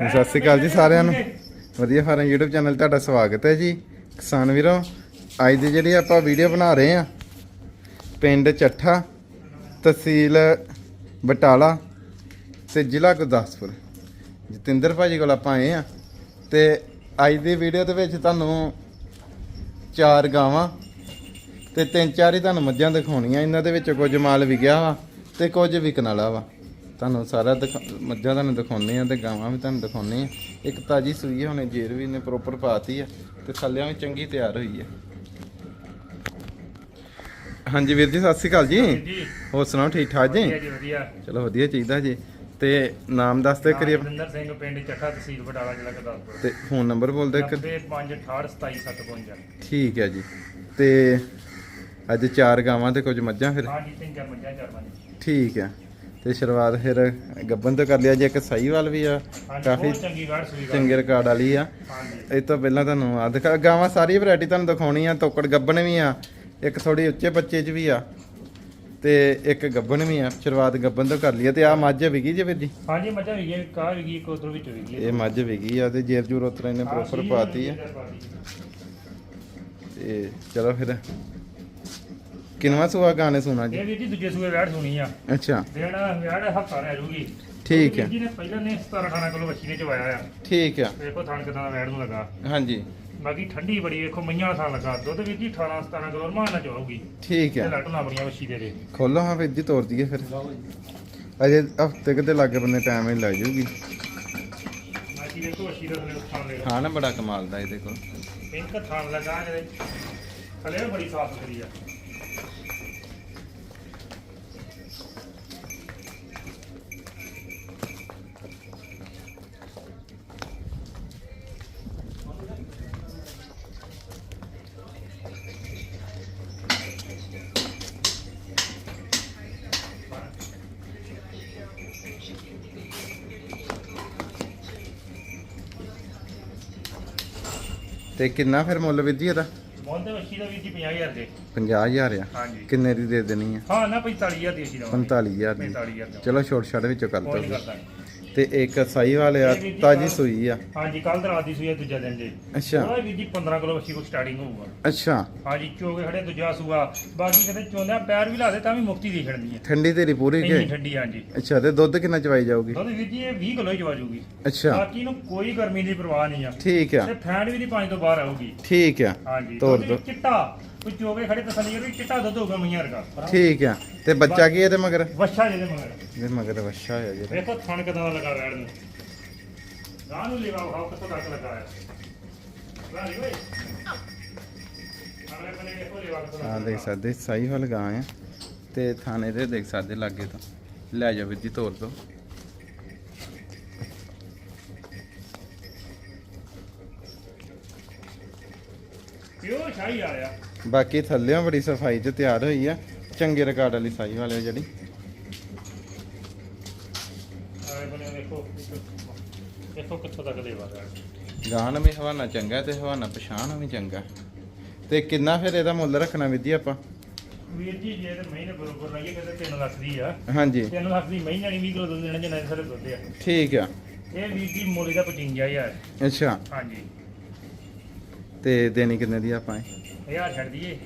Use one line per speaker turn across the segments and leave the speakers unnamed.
ਸਤਿ ਸ਼੍ਰੀ ਅਕਾਲ ਜੀ ਸਾਰਿਆਂ ਨੂੰ। ਵਧੀਆ ਫਾਰਮ YouTube ਚੈਨਲ ਤੁਹਾਡਾ ਸਵਾਗਤ ਹੈ ਜੀ। ਕਿਸਾਨ ਵੀਰੋ, ਅੱਜ ਦੀ ਜਿਹੜੀ ਆਪਾਂ ਵੀਡੀਓ ਬਣਾ ਰਹੇ ਆ ਪਿੰਡ ਚੱਠਾ, ਤਹਿਸੀਲ ਬਟਾਲਾ ਤੇ ਜ਼ਿਲ੍ਹਾ ਗੁਰਦਾਸਪੁਰ। ਜਤਿੰਦਰ ਭਾਜੀ ਕੋਲ ਆਪਾਂ ਆਏ ਆ ਤੇ ਅੱਜ ਦੀ ਵੀਡੀਓ ਦੇ ਵਿੱਚ ਤੁਹਾਨੂੰ ਚਾਰ ਗਾਵਾਂ ਤੇ ਤਿੰਨ ਚਾਰ ਹੀ ਤੁਹਾਨੂੰ ਮੱਝਾਂ ਦਿਖਾਉਣੀਆਂ। ਇਹਨਾਂ ਦੇ ਵਿੱਚ ਕੁਝ ਮਾਲ ਵਿਕਿਆ ਵਾ ਤੇ ਕੁਝ ਵਿਕਣ ਵਾਲਾ ਵਾ। ਤੁਹਾਨੂੰ ਸਾਰਾ ਦਿਖਾ- ਮੱਝਾਂ ਤੁਹਾਨੂੰ ਦਿਖਾਉਣੇ ਆ ਤੇ ਗਾਵਾਂ ਵੀ ਤੁਹਾਨੂੰ ਦਿਖਾਉਣੇ ਆ ਇੱਕ ਤਾਜੀ ਸੂਈ ਹੁਣੇ ਜੇਰ ਵੀ ਨੇ ਪ੍ਰੋਪਰ ਪਾਤੀ ਆ ਤੇ ਥੱਲਿਆਂ ਵੀ ਚੰਗੀ ਤਿਆਰ ਹੋਈ ਆ ਹਾਂਜੀ ਵੀਰ ਜੀ ਸਤਿ ਸ਼੍ਰੀ ਅਕਾਲ ਜੀ।
ਜੀ।
ਹੋਰ ਸੁਣਾਓ ਠੀਕ ਠਾਕ ਜੀ?
ਵਧੀਆ ਜੀ ਵਧੀਆ।
ਚਲੋ ਵਧੀਆ ਚਾਹੀਦਾ ਜੀ। ਤੇ ਨਾਮ ਦੱਸ ਦਿਓ ਕਰੀਏ
ਜਤਿੰਦਰ ਸਿੰਘ ਪਿੰਡ ਚੱਠਾ ਤਹਿਸੀਲ ਬਟਾਲਾ ਜ਼ਿਲ੍ਹਾ ਗੁਰਦਾਸਪੁਰ।
ਤੇ ਫੋਨ ਨੰਬਰ ਬੋਲ ਦਿਓ ਇੱਕ
9568277755
ਠੀਕ ਹੈ ਜੀ। ਤੇ ਅੱਜ ਚਾਰ ਗਾਵਾਂ ਤੇ ਕੁਝ ਮੱਝਾਂ ਫਿਰ?
ਹਾਂ ਜੀ ਤਿੰਨ ਚਾਰ ਮੱਝਾਂ ਚਾਰ ਮੱਝਾਂ
ਠੀਕ ਹੈ। ਤੇ ਸ਼ੁਰੂਆਤ ਫਿਰ ਗੱਬਨ ਤੋਂ ਕਰ ਲਿਆ ਜੀ ਇੱਕ ਸਹੀਵਾਲ ਵੀ ਆ ਕਾਫੀ
ਚੰਗੀ
ਰਿਕਾਰਡ ਵਾਲੀ ਆ। ਇਹ ਤੋਂ ਪਹਿਲਾਂ ਤੁਹਾਨੂੰ ਆ ਦਿਖਾ ਗਾਵਾਂ ਸਾਰੀ ਵੈਰਾਈਟੀ ਤੁਹਾਨੂੰ ਦਿਖਾਉਣੀ ਆ ਤੋਕੜ ਗੱਬਨ ਵੀ ਆ ਇੱਕ ਥੋੜੀ ਉੱਚੇ ਬੱਚੇ 'ਚ ਵੀ ਆ ਤੇ ਇੱਕ ਗੱਬਨ ਵੀ ਆ ਸ਼ੁਰੂਆਤ ਗੱਬਨ ਤੋਂ ਕਰ ਲਈ ਤੇ ਆ ਮੱਝ ਵਿਗੀ ਜੀ ਵੀਰ ਜੀ?
ਹਾਂਜੀ ਮੱਝਾਂ ਵੀ ਗਈ ਕਾ ਵੀ ਗਈ ਇੱਕ ਉਧਰ ਵਿੱਚ ਵੀ ਗਈ
ਇਹ ਮੱਝ ਵਿਗੀ ਆ ਤੇ ਜੇਰ ਜੂਰ ਉਤਰਾ ਇਹਨੇ ਪ੍ਰੋਪਰ ਪਾਤੀ ਆ। ਤੇ ਚਲੋ ਫਿਰ ਕਿਨਵਾ ਸੁਆ ਗਾਣੇ ਸੁਣਾ ਜੀ?
ਇਹ ਵੀ ਜੀ ਦੂਜੇ ਸੂਏ ਵੈੜ ਸੁਣੀ ਆ।
ਅੱਛਾ।
ਦੇਣ ਵੈੜ ਹਫਤਾ ਰਹਿ ਜੂਗੀ।
ਠੀਕ ਹੈ
ਜੀ ਨੇ ਪਹਿਲਾਂ ਨੇ 17 18 ਕਿਲੋ ਬੱਚੀ ਨੇ ਚਵਾਇਆ ਆ।
ਠੀਕ ਆ।
ਦੇਖੋ ਥਣ ਕਿਦਾਂ ਦਾ ਵੈੜ ਨੂੰ ਲੱਗਾ।
ਹਾਂਜੀ।
ਬਾਕੀ ਠੰਡੀ ਬੜੀ ਵੇਖੋ ਮਈਆਂ ਵਾਲਾ ਥਾਂ ਲੱਗਾ। ਦੁੱਧ ਵੀ ਜੀ 18 17 ਕਿਲੋ ਰਮਾਨ ਨਾਲ ਚਵਾਉਗੀ
ਠੀਕ ਆ।
ਲੱਟ ਨਾ ਬੜੀਆਂ ਬੱਚੀ ਦੇ ਦੇ।
ਖੋਲੋ ਹਾਂ ਵੀਰ ਜੀ ਤੋਰ ਦਈਏ ਫਿਰ। ਅਜੇ ਹਫ਼ਤੇ ਕਿਤੇ ਲੱਗੇ ਬੰਦੇ ਟਾਈਮ ਹੀ ਲੱਗ ਜੂਗੀ।
ਬਾਕੀ ਦੇਖੋ ਬੱਚੀ ਦਾ ਥੱਲੇ ਥਾਂ ਲੈ
ਹਾਂ ਨਾ ਬੜਾ ਕਮਾਲ ਦਾ ਇਹਦੇ ਕੋਲ।
ਪਿੰਕ ਥਾਣ ਲੱਗਾ ਇਹਦੇ ਥੱਲੇ ਬੜੀ ਸਾਫ਼ ਸੁਥਰੀ ਆ।
ਤੇ ਕਿੰਨਾ ਫਿਰ ਮੁੱਲ ਵੀਰ ਜੀ ਇਹਦਾ?
ਮੁੱਲ ਤੇ ਬੱਚੀ ਦਾ ਵੀ ਜੀ 50000 ਦੇ।
50000 ਆ।
ਹਾਂਜੀ।
ਕਿੰਨੇ ਦੀ ਦੇ ਦੇਣੀ ਆ?
ਹਾਂ ਨਾ 45000 ਦੀ ਅਸੀਂ ਦਵਾਂਗੇ
45000 ਦੀ।
45000 ਦੀ।
ਚਲੋ ਛੋਟ ਛਾੜ ਵਿੱਚੋਂ ਕਰ ਦੋ ਤੇ ਇੱਕ ਸਾਈ ਵਾਲੇ ਆ ਤਾਜੀ ਸੂਈ ਆ।
ਹਾਂਜੀ ਕੱਲ ਰਾਤ ਦੀ ਸੂਈ ਆ ਦੂਜਾ ਦਿਨ ਜੀ
ਅੱਛਾ।
ਉਹਦਾ ਵੀ ਜੀ 15 ਕਿਲੋ ਬੱਚੀ ਕੋ ਸਟਾਰਟਿੰਗ ਹੋਊਗਾ।
ਅੱਛਾ।
ਹਾਂਜੀ ਚੋਗੇ ਖੜੇ ਦੂਜਾ ਸੂਆ। ਬਾਕੀ ਕਿਤੇ ਚੋਂਦਿਆਂ ਪੈਰ ਵੀ ਲਾ ਦੇ ਤਾਂ ਵੀ ਮੁਕਤੀ ਦੀ ਖੜਨੀ ਹੈ
ਠੰਡੀ ਤੇਰੀ ਪੂਰੀ
ਇੰਨੀ
ਕੇ
ਠੰਡੀ ਹਾਂਜੀ।
ਅੱਛਾ ਤੇ ਦੁੱਧ ਕਿੰਨਾ ਚਵਾਈ ਜਾਊਗੀ?
ਦੁੱਧ ਵੀਰ ਜੀ ਇਹ 20 ਕਿਲੋ ਹੀ ਜੂਗੀ।
ਅੱਛਾ।
ਬਾਕੀ ਨੂੰ ਕੋਈ ਗਰਮੀ ਦੀ ਪਰਵਾਹ ਨਹੀਂ ਆ।
ਠੀਕ ਆ।
ਤੇ ਫੈਂਡ ਵੀ ਦੀ ਪੰਜ ਤੋਂ ਬਾਹਰ ਆਊਗੀ।
ਠੀਕ ਆ।
ਹਾਂਜੀ
ਤੋਰ
ਦੁੱਧ। ਵੀ ਚਿੱਟਾ। ਕੋਈ ਚੋਗੇ ਖੜੇ ਤਸੱਲੀ ਕਰੀ ਚਿੱਟਾ ਦੁੱਧ ਹੋਊਗਾ ਮਈਆਂ ਵਰਗਾ।
ਠੀਕ ਆ। ਤੇ ਬੱਚਾ ਕੀ ਇਹਦੇ ਮਗਰ?
ਵੱਛਾ ਜਿਹਦੇ ਮਗਰ।
ਇਹਦੇ ਮਗਰ ਵਛਾ ਹੋਇਆ ਜੀ
ਵੇਖੋ ਥਣ ਕਿਦਾਂ ਦਾ ਲੱਗਾ ਵੈੜ ਨੂੰ। ਗਾਂ ਨੂੰ ਲਿਵਾ ਖਾਓ ਕਿੱਥੋਂ ਤੱਕ ਲੱਗਾ ਹੈ। ਰਾਣੀ ਓਏ। ਅਗਲੇ ਬੰਨੇ ਵੇਖੋ ਲਿਵਾ ਕਿੱਥੋਂ
ਆ ਦੇਖ ਸਕਦੇ ਸਾਈ ਵਾਲ ਗਾਂ ਆ। ਤੇ ਥਾਣੇ ਤੇ ਦੇਖ ਸਕਦੇ ਲਾਗੇ ਤੋਂ। ਲੈ ਜਾ ਵੀਰ ਜੀ ਤੋਰ ਦੋ।
ਪਿਓ ਸ਼ਾਹੀ ਆ ਰਿਹਾ
ਬਾਕੀ ਥੱਲਿਆਂ ਬੜੀ ਸਫ਼ਾਈ ਤੇ ਤਿਆਰ ਹੋਈ ਆ। ਚੰਗੇ ਰਿਕਾਰਡ ਵਾਲੀ ਸਾਈ ਵਾਲੇ ਜਿਹੜੀ।
ਕਿੱਥੋਂ ਤੱਕ
ਗਾਣ ਵੀ ਹਵਾਨਾ ਚੰਗਾ ਤੇ ਹਵਾਨਾ ਪਛਾਣ ਵੀ ਚੰਗਾ। ਤੇ ਕਿੰਨਾ ਫਿਰ ਇਹਦਾ ਮੁੱਲ ਰੱਖਣਾ ਜੀ ਆਪਾਂ?
ਵੀਰ ਜੀ ਜੇ ਤੇ ਮਹੀਨੇ ਬਰੋਬਰ ਲਾਈਏ ਕਹਿੰਦੇ 3 ਲੱਖ ਦੀ ਆ।
ਹਾਂਜੀ।
3 ਲੱਖ ਦੀ ਮਹੀਨੇ ਨਹੀਂ 20 ਕਿਲੋ ਦੁੱਧ ਦੇਣਾ ਜਿੰਨਾ ਸਾਰੇ ਦੁੱਧ ਆ।
ਠੀਕ ਆ।
ਇਹ ਵੀਰ ਜੀ ਮੁੱਲ ਦਾ 55000
ਅੱਛਾ।
ਹਾਂਜੀ।
ਤੇ ਦੇਣੀ ਕਿੰਨੇ ਦੀ ਆਪਾਂ? ਇਹ?
ਹਜ਼ਾਰ ਛੱਡ ਦਈਏ।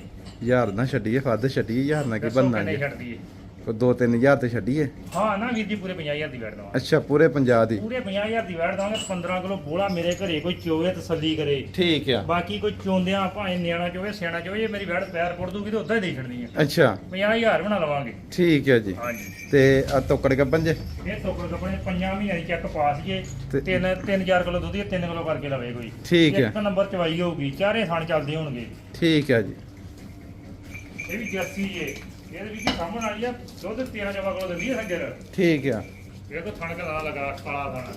ਹਜ਼ਾਰ ਨਾ ਛੱਡੀਏ ਫੱਦ ਛੱਡੀਏ ਹਜ਼ਾਰ ਨਾ ਕੀ
ਦੱਸੋ
ਬੰਨਾ
ਕਿੰਨੇ
ਜੀ?
ਛੱਡ ਦਈਏ?
ਕੋਈ 2-3000 ਤੇ ਛੱਡੀਏ।
ਹਾਂ ਨਾ ਵੀਰ ਜੀ ਪੂਰੇ 50000 ਦੀ ਵੈੜ ਦਵਾਂ
ਅੱਛਾ ਪੂਰੇ 50 ਦੀ।
ਪੂਰੇ 50000 ਦੀ ਵੈੜ ਦਵਾਂਗੇ 15 ਕਿਲੋ ਬੋਲਾ ਮੇਰੇ ਘਰੇ ਕੋਈ ਚੋਵੇ ਤਸੱਲੀ ਕਰੇ।
ਠੀਕ ਆ।
ਬਾਕੀ ਕੋਈ ਚੋਂਦਿਆਂ ਭਾਵੇਂ ਨਿਆਣਾ ਚੋਵੇ ਸਿਆਣਾ ਚੋਵੇ ਜੇ ਮੇਰੀ ਵੈੜ ਪੈਰ ਪੁੱਟ ਦੂਗੀ ਤਾਂ ਉਦਾਂ ਹੀ ਦੇ ਛੱਡਣੀ ਆ।
ਅੱਛਾ।
50000 ਬਣਾ ਲਵਾਂਗੇ।
ਠੀਕ ਹੈ ਜੀ।
ਹਾਂਜੀ।
ਤੇ ਆ ਤੋਕੜ ਗੱਬਨ ਜੇ?
ਇਹ ਟੋਕਰ ਕੱਪੜੇ ਪੰਜਾਂ ਮਹੀਨਿਆਂ ਦੀ ਚੈੱਕ ਪਾਸ ਜੇ।
ਤੇ-
ਤਿੰਨ ਤਿੰਨ ਚਾਰ ਕਿਲੋ ਦੁੱਧ 3 ਕਿਲੋ ਕਰਕੇ ਲਵੇ ਕੋਈ।
ਠੀਕ ਹੈ
ਇੱਕ ਨੰਬਰ ਚਵਾਈ ਹੋਊਗੀ ਚਾਰੇ ਥਣ ਚੱਲਦੇ ਹੋਣਗੇ।
ਠੀਕ ਹੈ ਜੀ।
ਇਹ ਵੀ ਜਰਸੀ ਜੇ। ਇਹਦੇ ਵੀ ਕੀ ਸਾਹਮਣ ਵਾਲੀ ਆ ਦੁੱਧ 13 ਜਵਾ ਕਿਲੋ ਦਿੰਦੀ ਹੈ ਸੱਜਰ
ਠੀਕ ਆ।
ਇਹ ਕੋ ਥਣ ਕਲਾ ਲਗਾ ਕਾਲਾ ਥਣ।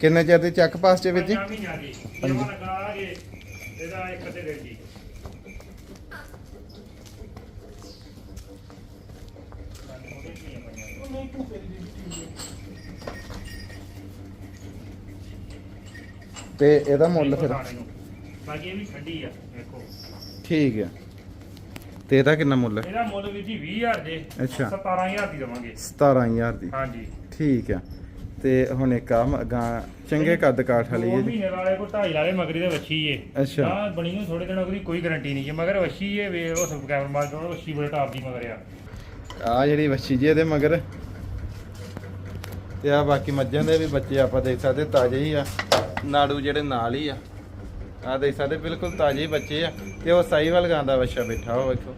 ਕਿੰਨੇ ਚਿਰ ਦੀ ਚੱਕ ਪਾਸ ਚ ਵੀਰ ਜੀ?
ਪੰਜਾਂ ਮਹੀਨਿਆਂ ਦੀ। ਇਹ ਲਗਾ ਜੇ ਇਹਦਾ ਇੱਕ ਤੇ ਦੇ। ਜੀ
ਤੇ ਇਹਦਾ ਮੁੱਲ ਫਿਰ?
ਬਾਕੀ ਇਹ ਵੀ ਠੰਡੀ ਆ ਵੇਖੋ
ਠੀਕ ਆ। ਤੇ ਇਹਦਾ ਕਿੰਨਾ ਮੁੱਲ ਹੈ?
ਇਹਦਾ ਮੁੱਲ ਵੀ ਜੀ 20000 ਦੇ।
ਅੱਛਾ।
17000 ਦੀ ਦਵਾਂਗੇ।
17000 ਦੀ।
ਹਾਂਜੀ।
ਠੀਕ ਆ। ਤੇ ਹੁਣ ਇੱਕ ਆ ਮ- ਗਾਂ ਚੰਗੇ ਕੱਦ ਕਾਠ ਵਾਲੀ ਹੈ
ਮਹੀਨੇ ਵਾਲੇ ਕੋ ਢਾਈ ਵਾਲੇ ਮਗਰੀ ਦੇ ਵੱਛੀ ਏ।
ਅੱਛਾ।
ਹਾਂ ਬਣੀ ਨੂੰ ਥੋੜੇ ਦਿਨਾਂ ਦੀ ਕੋਈ ਗਾਰੰਟੀ ਨਹੀਂ ਜੇ ਮਗਰ ਵੱਛੀ ਏ ਵੇ ਉਹ ਸਭ ਕੈਮਰਾ ਮਾਰ ਦੋ ਵੱਛੀ ਬੜੇ ਟਾਪ ਦੀ ਮਗਰ ਆ।
ਆ ਜਿਹੜੀ ਵੱਛੀ ਜੀ ਇਹਦੇ ਮਗਰ। ਤੇ ਆ ਬਾਕੀ ਮੱਝਾਂ ਦੇ ਵੀ ਬੱਚੇ ਆਪਾਂ ਦੇਖ ਸਕਦੇ ਤਾਜ਼ੇ ਹੀ ਆ। ਨਾੜੂ ਜਿਹੜੇ ਨਾਲ ਹੀ ਆ। ਆ ਦੇਖ ਸਕਦੇ ਬਿਲਕੁਲ ਤਾਜ਼ੇ ਬੱਚੇ ਆ। ਤੇ ਉਹ ਸਾਈਵਾਲ ਗਾਂ ਦਾ ਬੱਚਾ ਬੈਠਾ ਉਹ ਵੇਖੋ।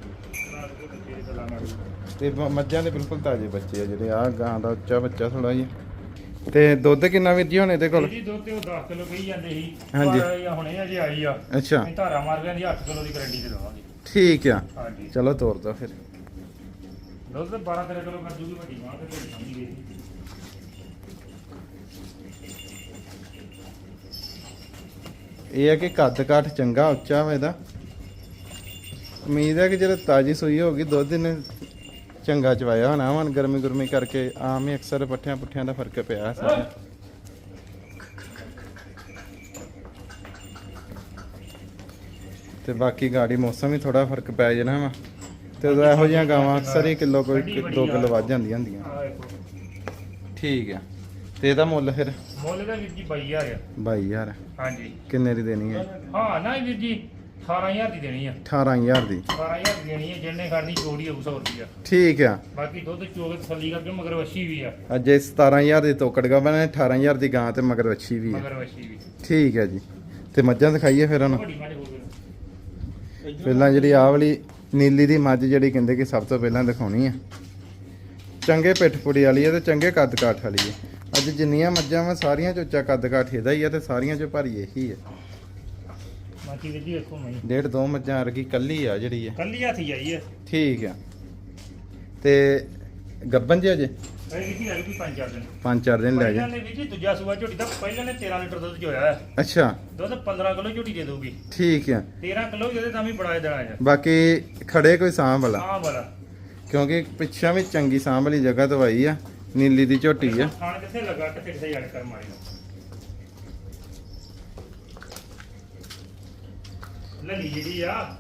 ਤੇ ਮ- ਮੱਝਾਂ ਦੇ ਬਿਲਕੁਲ ਤਾਜ਼ੇ ਬੱਚੇ ਆ ਜਿਹੜੇ ਆ ਗਾਂ ਦਾ ਉੱਚਾ ਬੱਚਾ ਥੋੜਾ ਜਿਹਾ। ਤੇ ਦੁੱਧ ਕਿੰਨਾ ਵੀਰ ਜੀ ਹੁਣ ਇਹਦੇ ਕੋਲ?
ਜੀ ਦੁੱਧ ਤੇ ਉਹ 10 ਕਿਲੋ ਕਹੀ ਜਾਂਦੇ ਸੀ।
ਹਾਂਜੀ।
ਪਰ ਇਹ ਹੁਣੇ ਅਜੇ ਆਈ ਆ।
ਅੱਛਾ।
ਅਸੀਂ ਧਾਰਾ ਮਾਰ ਗਏ ਦੀ 8 ਕਿਲੋ ਦੀ ਗਾਰੰਟੀ ਤੇ ਦਵਾਂਗੇ।
ਠੀਕ ਆ।
ਹਾਂਜੀ।
ਚਲੋ ਤੋਰ ਦੋ ਫਿਰ।
ਦੁੱਧ ਤੇ 12 13 ਕਿਲੋ ਕਰ ਜੂਗੀ ਵੱਡੀ ਮਾਂ ਤੇ ਕੋਈ ਸਮਝ ਗਈ
ਇਹ ਹੈ ਕਿ ਕੱਦ ਕਾਠ ਚੰਗਾ ਉੱਚਾ ਵਾ ਇਹਦਾ। ਉਮੀਦ ਹੈ ਕਿ ਜਦੋਂ ਤਾਜੀ ਸੂਈ ਹੋਗੀ ਦੁੱਧ ਇਹਨੇ ਚੰਗਾ ਚਵਾਇਆ ਹੋਣਾ ਹੁਣ ਗਰਮੀ ਗੁਰਮੀ ਕਰਕੇ ਆਮ ਹੀ ਅਕਸਰ ਪੱਠਿਆਂ ਪੁੱਠਿਆਂ ਦਾ ਫ਼ਰਕ ਪਿਆ ਸਾਰੇ। ਤੇ ਬਾਕੀ ਗਾੜੀ ਮੌਸਮ ਵੀ ਥੋੜਾ ਫ਼ਰਕ ਪੈ ਜਾਣਾ ਵਾ। ਤੇ ਉਦੋਂ ਇਹੋ ਜਿਹੀਆਂ ਗਾਵਾਂ ਅਕਸਰ ਹੀ ਕਿਲੋ ਕੋਈ 2 ਕਿਲੋ ਵੱਧ ਜਾਂਦੀਆਂ ਹੁੰਦੀਆਂ। ਠੀਕ ਆ। ਤੇ ਇਹਦਾ ਮੁੱਲ ਫਿਰ?
ਮੁੱਲ ਦਾ ਵੀਰ ਜੀ 22000 ਆ।
22000
ਹਾਂਜੀ।
ਕਿੰਨੇ ਦੀ ਦੇਣੀ ਹੈ?
ਹਾਂ ਨਾ ਵੀਰ ਜੀ 18000 ਦੀ ਦੇਣੀ ਆ।
18000 ਦੀ।
12000 ਦੀ ਦੇਣੀ ਆ ਜਿਹਨੇ ਖੜਨੀ ਚੋੜੀ ਹੋਊ 100 ਰੁਪਿਆ
ਠੀਕ ਆ।
ਬਾਕੀ ਦੁੱਧ ਚੋਗੇ ਤਸੱਲੀ ਕਰਕੇ ਮਗਰ ਵੱਛੀ ਵੀ ਆ।
ਅਜੇ 17000 ਦੀ ਤੋਕੜ ਬਣੇ 18000 ਦੀ ਗਾਂ ਤੇ ਮਗਰ ਵੱਛੀ ਵੀ ਹੈ
ਮਗਰ ਵੱਛੀ ਵੀ।
ਠੀਕ ਹੈ ਜੀ। ਤੇ ਮੱਝਾਂ ਦਿਖਾਈਏ ਫਿਰ ਉਹਨੂੰ।
ਵੱਡੀ ਮੱਝ ਹੋ ਗਈ
ਪਹਿਲਾਂ ਜਿਹੜੀ ਆਹ ਵਾਲੀ ਨੀਲੀ ਦੀ ਮੱਝ ਜਿਹੜੀ ਕਹਿੰਦੇ ਕਿ ਸਭ ਤੋਂ ਪਹਿਲਾਂ ਦਿਖਾਉਣੀ ਆ। ਚੰਗੇ ਪਿੱਠ ਪੁੜੀ ਵਾਲੀ ਹੈ ਤੇ ਚੰਗੇ ਕੱਦ ਕਾਠ ਵਾਲੀ ਹੈ ਅੱਜ ਜਿੰਨੀਆਂ ਮੱਝਾਂ ਵਾ ਸਾਰੀਆਂ ਚ ਉੱਚਾ ਕੱਦ ਕਾਠ ਇਹਦਾ ਹੀ ਆ ਤੇ ਸਾਰੀਆਂ ਚ ਭਾਰੀ ਇਹੀ ਹੈ
ਬਾਕੀ ਵੀਰ ਜੀ ਵੇਖੋ ਮੈਂ।
ਡੇਢ ਦੋ ਮੱਝਾਂ ਵਰਗੀ ਕੱਲੀ ਆ ਜਿਹੜੀ ਹੈ
ਕੱਲੀ ਹੱਥ ਹੀ ਆਈ ਹੈ।
ਠੀਕ ਆ। ਤੇ ਗੱਬਨ ਜੀ ਅਜੇ
ਇਹ ਆ ਗਈ ਪੰਜ ਚਾਰ ਦਿਨ।
ਪੰਜ ਚਾਰ ਦਿਨ ਲੈ
ਪਹਿਲਾਂ
ਜਾ
ਨੇ ਵੀਰ ਜੀ ਦੂਜਾ ਸੂਆ ਝੋਟੀ ਦਾ ਪਹਿਲਾਂ ਨੇ 13 ਲੀਟਰ ਦੁੱਧ ਚੋਇਆ ਹੈ।
ਅੱਛਾ।
ਦੁੱਧ 15 ਕਿਲੋ ਝੋਟੀ ਦੇ ਦਊਗੀ।
ਠੀਕ ਆ।
13 ਕਿਲੋ ਇਹਦੇ ਤਾਂ ਵੀ ਬੜਾ ਦੇਣਾ ਹੈ
ਬਾਕੀ ਖੜੇ ਕੋਈ ਸਾਂਭ ਵਾਲਾ।
ਹਾਂ ਵਾਲਾ।
ਕਿਉਂਕਿ ਪਿੱਛਾ ਵੀ ਚੰਗੀ ਸਾਂਭ ਵਾਲੀ ਜਗ੍ਹਾ ਦਵਾਈ ਆ ਨੀਲੀ ਦੀ ਝੋਟੀ ਆ।
ਖਾਣ ਕਿੱਥੇ ਲੱਗਾ? ਕਿੱਥੇ ਕਿੱਥੇ ਕਰ ਮਾਰੀ ਲੱਲੀ ਜਿਹੜੀ ਆ।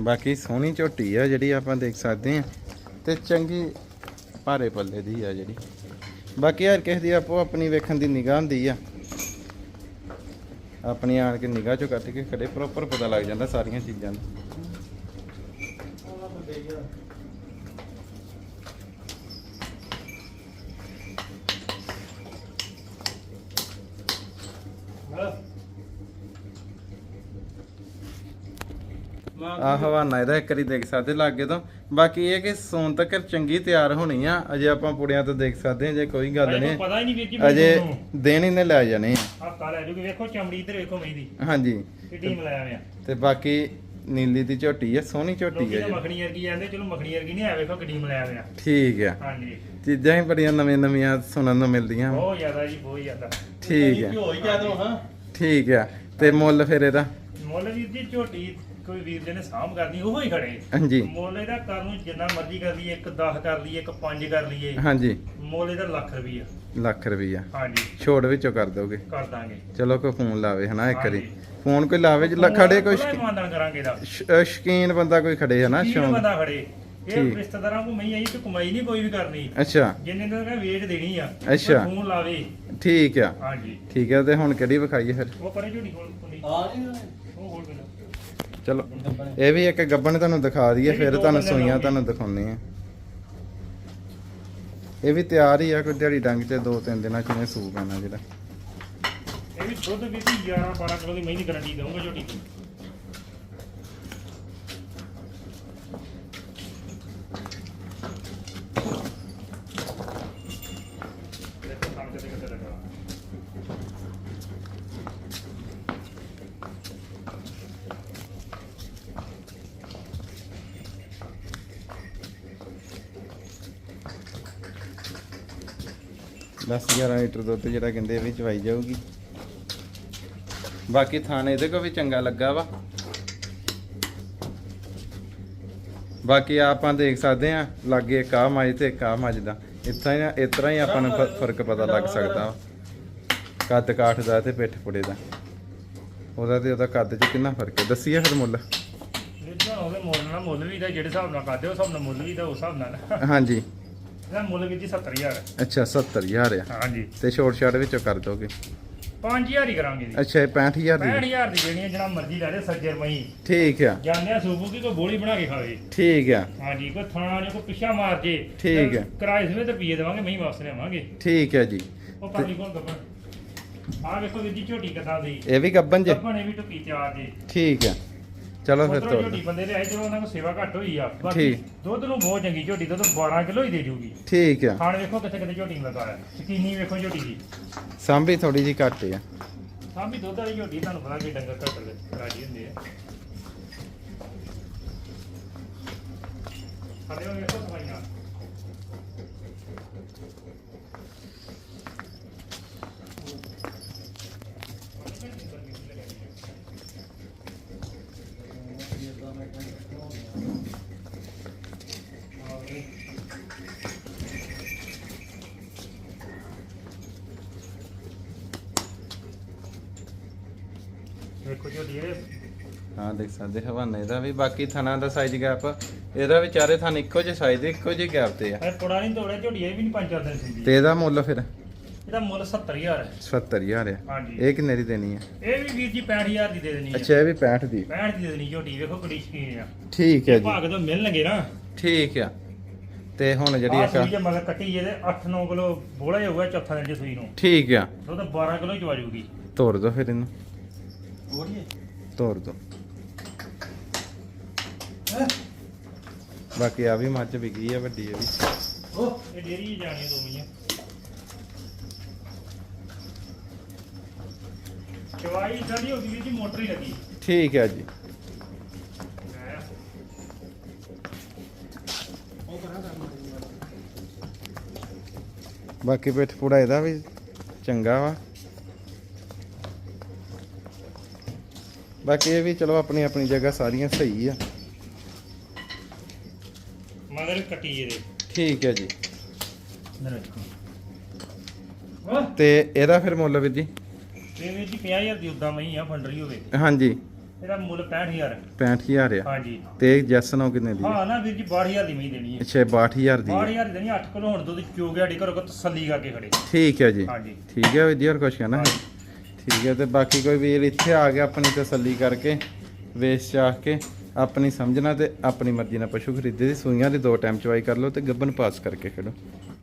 ਬਾਕੀ ਸੋਹਣੀ ਝੋਟੀ ਆ ਜਿਹੜੀ ਆਪਾਂ ਦੇਖ ਸਕਦੇ ਆ ਤੇ ਚੰਗੀ ਭਾਰੇ ਪੱਲੇ ਦੀ ਆ ਜਿਹੜੀ। ਬਾਕੀ ਹਰ ਕਿਸੇ ਦੀ ਆਪੋ ਆਪਣੀ ਵੇਖਣ ਦੀ ਨਿਗਾਹ ਹੁੰਦੀ ਆ। ਆਪਣੀ ਆਣ ਕੇ ਨਿਗਾਹ ਚੋਂ ਕੱਟ ਕੇ ਖੜੇ ਪ੍ਰੋਪਰ ਪਤਾ ਲੱਗ ਜਾਂਦਾ ਸਾਰੀਆਂ ਚੀਜ਼ਾਂ ਦਾ। ਆ ਹਵਾਨਾ ਇਹਦਾ ਇੱਕ ਵਾਰੀ ਦੇਖ ਸਕਦੇ ਲਾਗੇ ਤੋਂ। ਬਾਕੀ ਇਹ ਕਿ ਸੌਣ ਤੱਕ ਚੰਗੀ ਤਿਆਰ ਹੋਣੀ ਆ। ਅਜੇ ਆਪਾਂ ਪੁੜਿਆਂ ਤੋਂ ਦੇਖ ਸਕਦੇ ਆ ਜੇ ਕੋਈ ਗੱਲ ਨਹੀਂ।
ਪਤਾ ਹੀ ਨਹੀਂ ਵੀਰ ਜੀ
ਅਜੇ ਦਿਨ ਹੀ ਨੇ ਲੈ ਜਾਣੇ ਆ।
ਹਫਤਾ ਲੈ ਜੂਗੀ। ਵੇਖੋ ਚਮੜੀ ਇੱਧਰ ਵੇਖੋ ਮਈ ਦੀ
ਹਾਂਜੀ
ਕਿੱਡੀ ਮਲਾਇਆ ਆ
ਤੇ ਬਾਕੀ ਨੀਲੀ ਦੀ ਝੋਟੀ ਆ ਸੋਹਣੀ ਝੋਟੀ ਜੀ।
ਮੱਖਣੀ ਵਰਗੀ ਜਾਂਦੇ ਚਲੋ ਮੱਖਣੀ ਵਰਗੀ ਨਹੀਂ ਆ ਵੇਖੋ ਕਿੱਡੀ ਮਲਾਇਆ ਆ
ਠੀਕ ਆ।
ਹਾਂਜੀ।
ਚੀਜ਼ਾਂ ਹੀ ਬੜੀਆਂ ਨਵੀਆਂ ਨਵੀਆਂ ਸੁਣਨ ਨੂੰ ਮਿਲਦੀਆਂ।
ਬਹੁਤ ਜ਼ਿਆਦਾ ਜੀ ਬਹੁਤ ਜ਼ਿਆਦਾ।
ਠੀਕ ਆ।
ਹੋ ਹੀ ਜਾਦੋ ਹਾਂ
ਠੀਕ ਆ। ਤੇ ਮੁੱਲ ਫਿਰ ਇਹਦਾ?
ਮੁੱਲ ਵੀਰ ਜੀ ਝੋਟੀ ਕੋਈ ਵੀਰ ਜਿਹਨੇ ਸਾਂਭ ਕਰਨੀ ਉਹ ਹੀ ਖੜੇ।
ਹਾਂਜੀ।
ਮੁੱਲ ਇਹਦਾ ਕਰ ਨੂੰ ਜਿੰਨਾ ਮਰਜ਼ੀ ਕਰ ਲਈਏ ਇੱਕ 10 ਕਰ ਲਈਏ ਇੱਕ 5 ਕਰ ਲਈਏ।
ਹਾਂਜੀ।
ਮੁੱਲ ਇਹਦਾ ਲੱਖ ਰੁਪਈਆ।
ਲੱਖ ਰੁਪਈਆ।
ਹਾਂਜੀ।
ਛੋੜ ਵਿੱਚੋਂ ਕਰ ਦੋਗੇ?
ਕਰ ਦਾਂਗੇ।
ਚਲੋ ਕੋਈ ਫੋਨ ਲਾਵੇ ਹਨਾ ਇੱਕ ਵਾਰੀ। ਫੋਨ ਕੋਈ ਲਾਵੇ ਜੇ ਖੜੇ ਕੋਈ ਸ਼ੌਕੀ-
ਇਮਾਨਦਾਰ ਕਰਾਂਗੇ ਦਾ
ਸ਼- ਸ਼ੌਕੀਨ ਬੰਦਾ ਕੋਈ ਖੜੇ ਹਨਾ ਸ਼ੌਂਕ।
ਬੰਦਾ ਖੜੇ। ਇਹ
ਠੀਕ।
ਰਿਸ਼ਤੇਦਾਰਾਂ ਕੋ ਮੈਂ ਆਈ ਤੇ ਕਮਾਈ ਨਹੀਂ ਕੋਈ ਵੀ ਕਰਨੀ।
ਅੱਛਾ।
ਜਿੰਨੇ ਦਿਨ ਦਾ ਵੇਚ ਦੇਣੀ ਆ
ਅੱਛਾ।
ਫੋਨ ਲਾਵੇ।
ਠੀਕ ਆ।
ਹਾਂਜੀ।
ਠੀਕ ਆ ਤੇ ਹੁਣ ਕਿਹੜੀ ਵਿਖਾਈਏ ਫਿਰ?
ਉਹ ਪਰੇ ਝੋਟੀ ਕੋਲ ਕੁੰਡੀ
ਆ ਜੀ
ਉਹ ਹੋਰ ਬਿਨਾ
ਚਲੋ, ਇਹ ਵੀ ਇੱਕ ਗੱਬਣ ਤੁਹਾਨੂੰ ਦਿਖਾ ਦਈਏ, ਫਿਰ ਤੁਹਾਨੂੰ
ਬੰਦੇ
ਤੁਹਾਨੂੰ ਦਿਖਾਉਣੇ ਆ ਇਹ ਵੀ ਤਿਆਰ ਹੀ ਆ, ਕੋਈ ਦਿਹਾੜੀ ਡੰਗ ਤੇ ਦੋ ਤਿੰਨ ਦਿਨਾਂ ਚ ਇਹਨੇ ਸੂ ਪੈਣਾ ਜਿਹੜਾ।
ਇਹ ਵੀ ਦੁੱਧ ਵੀ 11 12 ਕਿਲੋ ਦੀ ਮਹੀਨੇ ਗਾਰੰਟੀ ਦਊਂਗਾ ਝੋਟੀ ਦੀ
10 11 ਲੀਟਰ ਦੁੱਧ ਜਿਹੜਾ ਕਹਿੰਦੇ ਇਹ ਵੀ ਚਵਾਈ ਜਾਊਗੀ। ਬਾਕੀ ਥਾਣੇ ਇਹਦੇ ਕੋ ਵੀ ਚੰਗਾ ਲੱਗਾ ਵਾ। ਬਾਕੀ ਆਪਾਂ ਦੇਖ ਸਕਦੇ ਆ ਲਾਗੇ ਇੱਕ ਆ ਮੱਝ ਤੇ ਇੱਕ ਆ ਮੱਝ ਦਾ। ਇਤਾਂ ਹੀ ਤਰ੍ਹਾਂ ਹੀ ਆਪਾਂ ਨੂੰ ਫ਼ਰਕ ਪਤਾ ਲੱਗ ਸਕਦਾ ਕੱਦ ਕਾਠ ਦਾ ਤੇ ਪਿੱਠ ਪੁੜੇ ਦਾ। ਉਹਦਾ ਤੇ ਉਹਦਾ ਕੱਦ 'ਚ ਕਿੰਨਾ ਫ਼ਰਕ ਹੈ? ਦੱਸੀਏ ਫਿਰ ਮੁੱਲ।
ਇਹਦਾ ਹੋਵੇ ਮੁੱਲ ਨਾ ਮੁੱਲ ਵੀ ਦਾ ਜਿਹੜੇ ਹਿਸਾਬ ਨਾਲ ਕਰਦੇ ਉਹ ਹਿਸਾਬ ਨਾਲ ਮੁੱਲ ਵੀ ਦਾ ਉਸ ਹਿਸਾਬ ਨਾਲ।
ਹਾਂਜੀ।
ਇਹਦਾ ਮੁੱਲ ਵੀ ਜੀ 70000
ਅੱਛਾ 70000 ਆ।
ਹਾਂਜੀ।
ਤੇ ਛੋਟ ਛਾਟ ਵਿੱਚੋਂ ਕਰ ਦੋਗੇ?
5000 ਹੀ ਕਰਾਂਗੇ ਜੀ।
ਅੱਛਾ ਇਹ 65000 ਦੀ।
65000 ਦੀ ਦੇਣੀ ਹੈ ਜਿਹੜਾ ਮਰਜ਼ੀ ਲੈ ਲੈ ਸੱਜਰ ਮਈ
ਠੀਕ ਆ।
ਜਾਂਦੇ ਆ ਸੂਬੂ ਕੀ ਕੋਈ ਬੋਲੀ ਬਣਾ ਕੇ ਖਾਵੇ
ਠੀਕ ਆ।
ਹਾਂਜੀ ਕੋਈ ਥਾਣਾ ਜੇ ਕੋਈ ਪਿੱਛਾ ਮਾਰ ਜੇ।
ਠੀਕ ਹੈ।
ਕਿਰਾਏ ਸਮੇਤ ਰੁਪਈਏ ਦੇਵਾਂਗੇ ਮਹੀਂ ਵਾਪਸ ਲਿਆਵਾਂਗੇ।
ਠੀਕ ਹੈ ਜੀ।
ਉਹ ਪਾਣੀ ਕੋਲ ਗੱਬਣ। ਆ ਵੇਖੋ ਜੀ ਝੋਟੀ ਕਿੱਦਾਂ ਦੀ।
ਇਹ ਵੀ ਗੱਬਨ ਜੇ।
ਗੱਬਣ ਇਹ ਵੀ ਟੁੱਕੀ ਤਿਆਰ ਜੀ।
ਠੀਕ ਆ। ਚਲੋ ਫਿਰ ਤੋਰ
ਝੋਟੀ ਬੰਦੇ ਲਿਆਏ ਜਦੋਂ ਉਹਨਾਂ ਕੋਲ ਸੇਵਾ ਘੱਟ ਹੋਈ ਆ। ਬਾਕੀ
ਠੀਕ।
ਦੁੱਧ ਨੂੰ ਬਹੁਤ ਚੰਗੀ ਝੋਟੀ ਦੁੱਧ 12 ਕਿਲੋ ਹੀ ਦੇ ਜੂਗੀ।
ਠੀਕ ਆ।
ਖਾਣ ਵੇਖੋ ਕਿੱਥੇ ਕਿੱਥੇ ਝੋਟੀ ਨੂੰ ਲਗਾਇਆ ਸਕੀਨੀ ਵੇਖੋ ਝੋਟੀ ਦੀ।
ਸਾਂਭੀ ਥੋੜੀ ਜੀ ਘੱਟ ਆ।
ਸਾਂ ਵੀ ਦੁੱਧ ਵਾਲੀ ਝੋਟੀ ਤੁਹਾਨੂੰ ਪਤਾ ਕਿ ਡੰਗਰ ਘੱਟ ਰਾਜੀ ਹੁੰਦੇ ਆ। ਸਾਡੇ ਉਹ ਵੇਖੋ ਸਫਾਈਆਂ ਵੇਖੋ ਝੋਟੀ ਇਹ
ਹਾਂ ਦੇਖ ਸਕਦੇ ਹਵਾਨੇ ਦਾ ਵੀ ਬਾਕੀ ਥਣਾ ਦਾ ਸਾਈਜ਼ ਗੈਪ ਇਹਦਾ ਵੀ ਚਾਰੇ ਥਣ ਇੱਕੋ ਜਿਹੇ ਸਾਈਜ਼ ਦੇ ਇੱਕੋ ਜਿਹੇ ਗੈਪ ਤੇ ਆ।
ਇਹ ਕੋੜਾ ਨਹੀਂ ਤੋੜਿਆ ਇਹ ਵੀ ਨਹੀਂ ਪੰਜ ਚਾਰ ਦਿਨ ਸਿੰਦੀ
ਤੇ ਇਹਦਾ ਮੁੱਲ ਫਿਰ?
ਇਹਦਾ ਮੁੱਲ 70000 ਹੈ।
70000 ਆ।
ਹਾਂਜੀ।
ਇਹ ਕਿੰਨੇ ਦੀ ਦੇਣੀ ਆ?
ਇਹ ਵੀ ਵੀਰ ਜੀ 65000 ਦੀ ਦੇ ਦੇਣੀ ਹੈ
ਅੱਛਾ ਇਹ ਵੀ 65 ਦੀ।
65 ਦੀ ਦੇ ਦੇਣੀ ਝੋਟੀ ਵੇਖੋ ਕਿੰਨੀ ਸ਼ਕੀਨ ਆ।
ਠੀਕ ਹੈ ਜੀ।
ਭਾਗ ਤੋਂ ਮਿਲਣਗੇ ਨਾ।
ਠੀਕ ਆ। ਤੇ ਹੁਣ ਜਿਹੜੀ
ਆਹ
ਇੱਕ
ਸੂਈ ਜੇ ਮਗਰ ਕੱਟੀ ਇਹਦੇ 8-9 ਕਿਲੋ ਬੋਲਾ ਹੀ ਹੋਊਗਾ ਚੌਥਾ ਦਿਨ ਚ ਸੂਈ ਨੂੰ।
ਠੀਕ ਆ।
ਦੁੱਧ 12 ਕਿਲੋ ਚਵਾ ਜੂਗੀ।
ਤੋੜ ਦੋ ਫਿਰ ਇਹਨੂੰ। ਤੋੜ ਦੋ। ਬਾਕੀ ਆ ਵੀ ਮੱਝ ਵਿਕੀ ਆ ਵੱਡੀ ਇਹ ਵੀ।
ਉਹ ਇਹ ਡੇਰੀ ਜਾਣੀ ਦੋ ਮੀਆਂ ਚਵਾਈ ਸਾਡੀ ਹੋ ਗਈ ਵੀਰ ਜੀ ਮੋਟਰ ਹੀ ਲੱਗੀ।
ਠੀਕ ਹੈ ਜੀ। ਬਾਕੀ ਪਿੱਠ ਪੂੜਾ ਇਹਦਾ ਵੀ ਚੰਗਾ ਵਾ। ਬਾਕੀ ਇਹ ਵੀ ਚਲੋ ਆਪਣੀ ਆਪਣੀ ਜਗ੍ਹਾ ਸਾਰੀਆਂ ਸਹੀ ਆ।
ਮਗਰ ਕੱਟੀ ਇਹਦੇ।
ਠੀਕ ਹੈ ਜੀ। ਤੇ ਇਹਦਾ ਫਿਰ ਮੁੱਲ ਵੀਰ ਜੀ?
ਇਹ ਵੀਰ ਜੀ 50000 ਦੀ ਉਦਾਂ ਮਈ ਆ ਫੰਡਰੀ ਹੋਵੇ।
ਹਾਂਜੀ।
ਇਹਦਾ ਮੁੱਲ 65000 ਹੈ।
65000 ਆ।
ਹਾਂਜੀ।
ਤੇ ਜੈਸਨ ਕਿੰਨੇ ਦੀ?
ਹਾਂ ਨਾ ਵੀਰ ਜੀ 62000 ਦੀ ਮਈ ਦੇਣੀ ਹੈ।
ਅੱਛਾ ਇਹ 62000 ਦੀ। ਆ।
62000 ਦੀ ਦੇਣੀ 8 ਕਿਲੋ ਹੁਣ ਦੁੱਧ ਚੋ ਗਿਆ ਡੀ ਘਰੋਂ ਕੋ ਤਸੱਲੀ ਕਰਕੇ ਖੜੇ।
ਠੀਕ ਹੈ ਜੀ।
ਹਾਂਜੀ।
ਠੀਕ ਹੈ ਵੀਰ ਜੀ ਹੋਰ ਕੁਛ ਕਹਿਣਾ? ਠੀਕ ਹੈ ਤੇ ਬਾਕੀ ਕੋਈ ਵੀਰ ਇੱਥੇ ਆ ਗਿਆ ਆਪਣੀ ਤਸੱਲੀ ਕਰਕੇ ਵੇਚ ਚਾਹ ਕੇ। ਆਪਣੀ ਸਮਝਣਾ ਤੇ ਆਪਣੀ ਮਰਜ਼ੀ ਨਾਲ ਪਸ਼ੂ ਖਰੀਦੇ ਦੀ, ਸੂਈਆਂ ਦੇ ਦੋ ਟਾਈਮ ਚਵਾਈ ਕਰ ਲਓ ਤੇ ਗੱਬਨ ਪਾਸ ਕਰਕੇ ਖੜੋ।